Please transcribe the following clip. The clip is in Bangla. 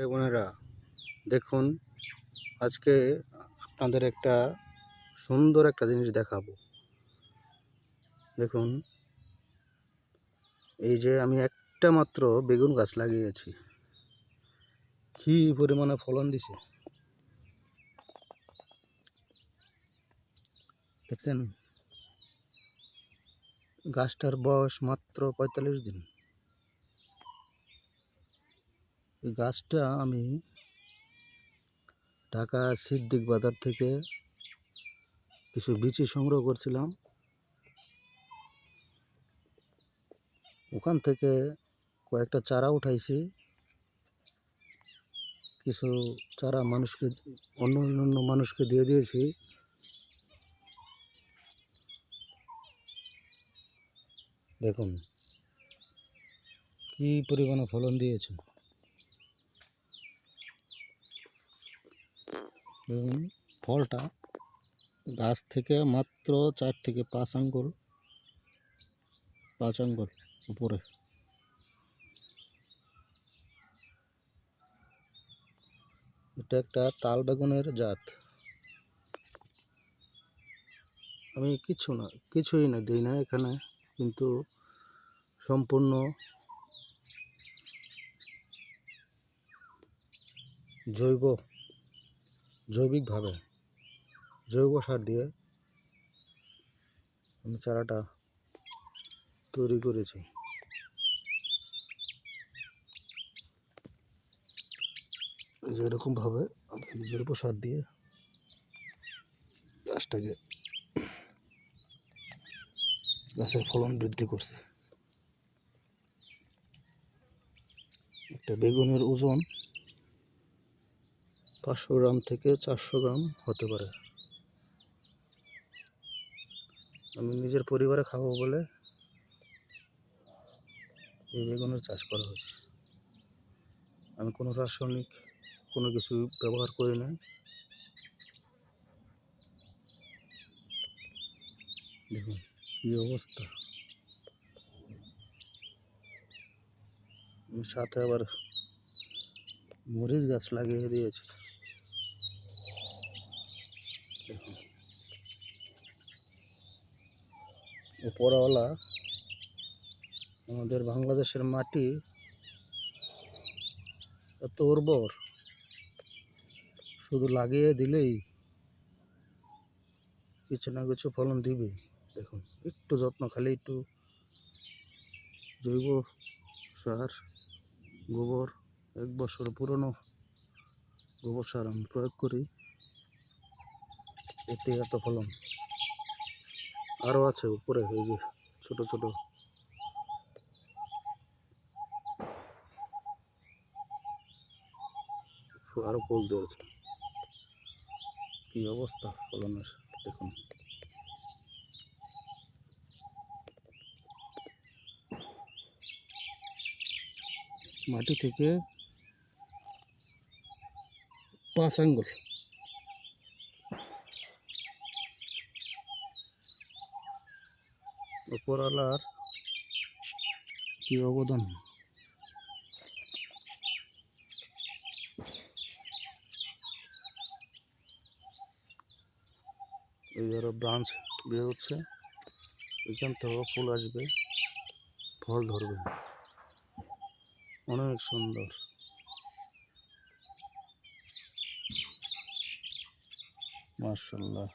ভাই বোনেরা দেখুন, আজকে আপনাদের একটা সুন্দর একটা জিনিস দেখাবো। দেখুন, এই যে আমি একটা মাত্র বেগুন গাছ লাগিয়েছি। কি পরিমাণে ফলন দিছে। দেখছেন? গাছটার বয়স মাত্র পঁয়তাল্লিশ দিন। এই গাছটা আমি ঢাকা সিদ্দিক বাজার থেকে কিছু বিচি সংগ্রহ করছিলাম। ওখান থেকে কয়েকটা চারা উঠাইছি। কিছু চারা মানুষকে, অন্য অন্য মানুষকে দিয়ে দিয়েছি। দেখুন, কি পরিমাণে ফলন দিয়েছে। দেখুন ফলটা গাছ থেকে মাত্র চার থেকে পাঁচ আঙ্গুল পাঁচ আঙ্গুল উপরে। এটা একটা তাল বেগুনের জাত। আমি কিছু না, কিছুই না, দিই না এখানে, কিন্তু সম্পূর্ণ জৈব জৈবিকভাবে জৈব সার দিয়ে আমি চারাটা তৈরি করেছি। এই যে এরকমভাবে আমি জৈব সার দিয়ে গাছটাকে গাছের ফলন বৃদ্ধি করছে। একটা বেগুনের ওজন পাঁচশো গ্রাম থেকে চারশো গ্রাম হতে পারে। আমি নিজের পরিবারে খাব বলে এই বেগুনের চাষ করা হয়েছে। আমি কোনো রাসায়নিক কোনো কিছু ব্যবহার করি নাই। দেখুন কী অবস্থা। সাথে আবার মরিচ গাছ লাগিয়ে দিয়েছি। উপরওয়ালা আমাদের বাংলাদেশের মাটি এত উর্বর। শুধু লাগিয়ে দিলেই কিছু না কিছু ফলন দিবে। দেখুন, একটু যত্ন, খালি একটু জৈব সার, গোবর, এক বছর পুরনো গোবর সার আমি প্রয়োগ করি, এতে এত ফলন। আরও আছে উপরে, এই যে ছোট ছোট। আরও ফুল ধরেছে। কি অবস্থা ফলনের দেখুন। মাটি থেকে পাঁচ আঙ্গুল। উপরওয়ালার কি অবদান? এই ধরো ব্রাঞ্চ বের হচ্ছে, এখান থেকে ফুল আসবে, ফল ধরবে। অনেক সুন্দর। মার্শাল্লাহ